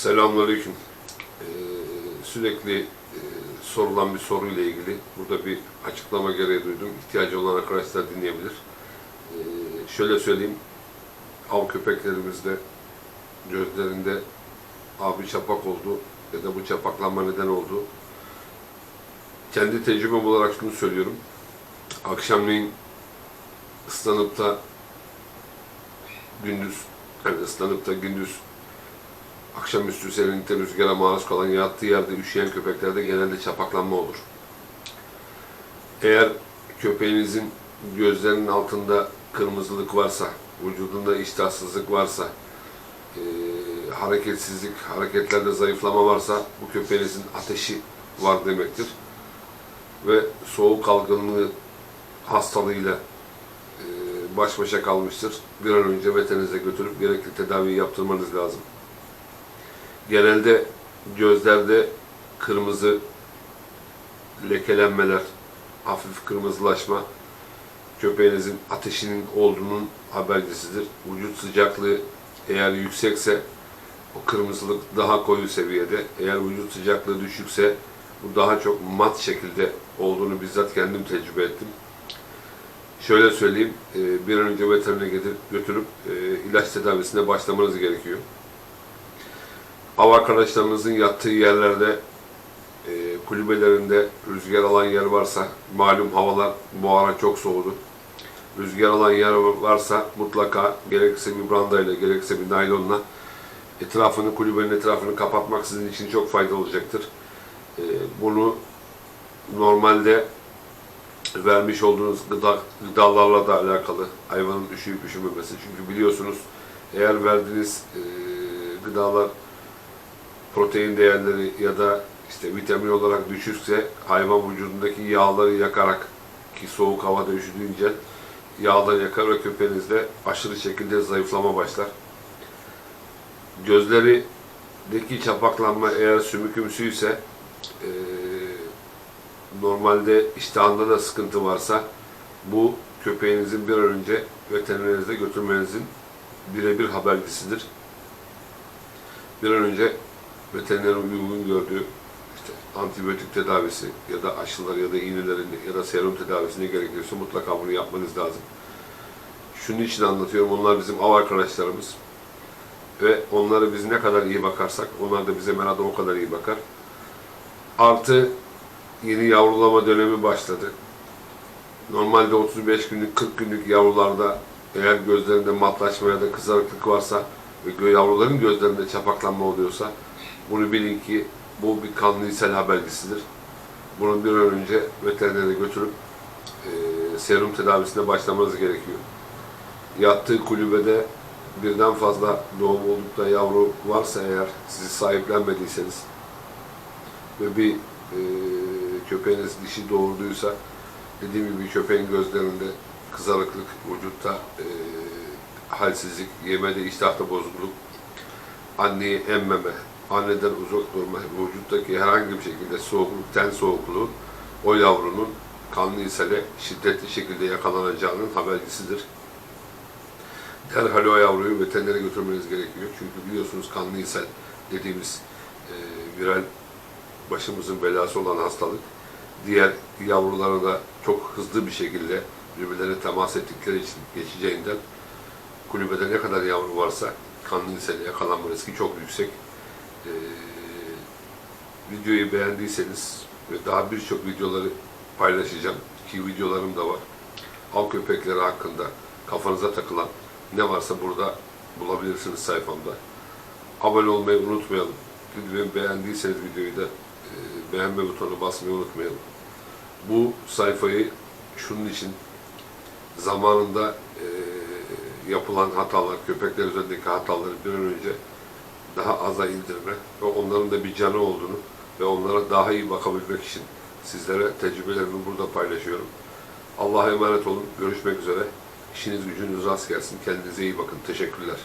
Selamünaleyküm. Ee, sürekli e, sorulan bir soruyla ilgili burada bir açıklama gereği duydum. İhtiyacı olan arkadaşlar dinleyebilir. Ee, şöyle söyleyeyim. Av köpeklerimizde gözlerinde abi çapak oldu ya da bu çapaklanma neden oldu. Kendi tecrübem olarak şunu söylüyorum. Akşamleyin ıslanıp da gündüz yani ıslanıp da gündüz akşamüstü serinlikte rüzgara maruz kalan yattığı yerde üşüyen köpeklerde genelde çapaklanma olur. Eğer köpeğinizin gözlerinin altında kırmızılık varsa, vücudunda iştahsızlık varsa, e, hareketsizlik, hareketlerde zayıflama varsa bu köpeğinizin ateşi var demektir. Ve soğuk algınlığı hastalığıyla e, baş başa kalmıştır. Bir an önce veterinize götürüp gerekli tedaviyi yaptırmanız lazım. Genelde gözlerde kırmızı lekelenmeler, hafif kırmızılaşma köpeğinizin ateşinin olduğunun habercisidir. Vücut sıcaklığı eğer yüksekse o kırmızılık daha koyu seviyede. Eğer vücut sıcaklığı düşükse bu daha çok mat şekilde olduğunu bizzat kendim tecrübe ettim. Şöyle söyleyeyim, e, bir an önce veterine getir- götürüp e, ilaç tedavisine başlamanız gerekiyor. Av arkadaşlarınızın yattığı yerlerde, e, kulübelerinde rüzgar alan yer varsa, malum havalar bu ara çok soğudu. Rüzgar alan yer varsa mutlaka gerekirse bir brandayla, gerekirse bir naylonla etrafını, kulübenin etrafını kapatmak sizin için çok faydalı olacaktır. E, bunu normalde vermiş olduğunuz gıda, gıdalarla da alakalı hayvanın üşüyüp üşümemesi. Çünkü biliyorsunuz eğer verdiğiniz e, gıdalar protein değerleri ya da işte vitamin olarak düşükse hayvan vücudundaki yağları yakarak ki soğuk havada üşüdüğünce yağları yakar ve köpeğinizde aşırı şekilde zayıflama başlar. Gözlerindeki çapaklanma eğer sümükümsüyse e, normalde iştahında da sıkıntı varsa bu köpeğinizin bir an önce veterinerinize götürmenizin birebir habercisidir. Bir an önce veterinerin uygun gördüğü işte antibiyotik tedavisi ya da aşılar ya da iğnelerin ya da serum tedavisine gerekiyorsa mutlaka bunu yapmanız lazım. Şunun için anlatıyorum. Onlar bizim av arkadaşlarımız. Ve onları biz ne kadar iyi bakarsak onlar da bize merada o kadar iyi bakar. Artı yeni yavrulama dönemi başladı. Normalde 35 günlük, 40 günlük yavrularda eğer gözlerinde matlaşma ya da kızarıklık varsa ve yavruların gözlerinde çapaklanma oluyorsa bunu bilin ki bu bir kanlı ishal habercisidir. Bunu bir an önce veterinere götürüp e, serum tedavisine başlamanız gerekiyor. Yattığı kulübede birden fazla doğum olup da yavru varsa eğer sizi sahiplenmediyseniz ve bir e, köpeğiniz dişi doğurduysa dediğim gibi köpeğin gözlerinde kızarıklık, vücutta e, halsizlik, yemede iştahta bozukluk, anneyi emmeme, anneden uzak durma, vücuttaki herhangi bir şekilde soğukluk, ten soğukluğu o yavrunun kanlı ishale şiddetli şekilde yakalanacağının habercisidir. Derhal o yavruyu veterinere götürmeniz gerekiyor. Çünkü biliyorsunuz kanlı ishal dediğimiz e, viral başımızın belası olan hastalık diğer yavrulara da çok hızlı bir şekilde birbirlerine temas ettikleri için geçeceğinden kulübede ne kadar yavru varsa kanlı ishale yakalanma riski çok yüksek. Ee, videoyu beğendiyseniz ve daha birçok videoları paylaşacağım ki videolarım da var. Av köpekleri hakkında kafanıza takılan ne varsa burada bulabilirsiniz sayfamda. Abone olmayı unutmayalım. Videoyu beğendiyseniz videoyu da e, beğenme butonuna basmayı unutmayalım. Bu sayfayı şunun için zamanında e, yapılan hatalar, köpekler üzerindeki hataları bir an önce daha aza indirme ve onların da bir canı olduğunu ve onlara daha iyi bakabilmek için sizlere tecrübelerimi burada paylaşıyorum. Allah'a emanet olun. Görüşmek üzere. İşiniz gücünüz rast gelsin. Kendinize iyi bakın. Teşekkürler.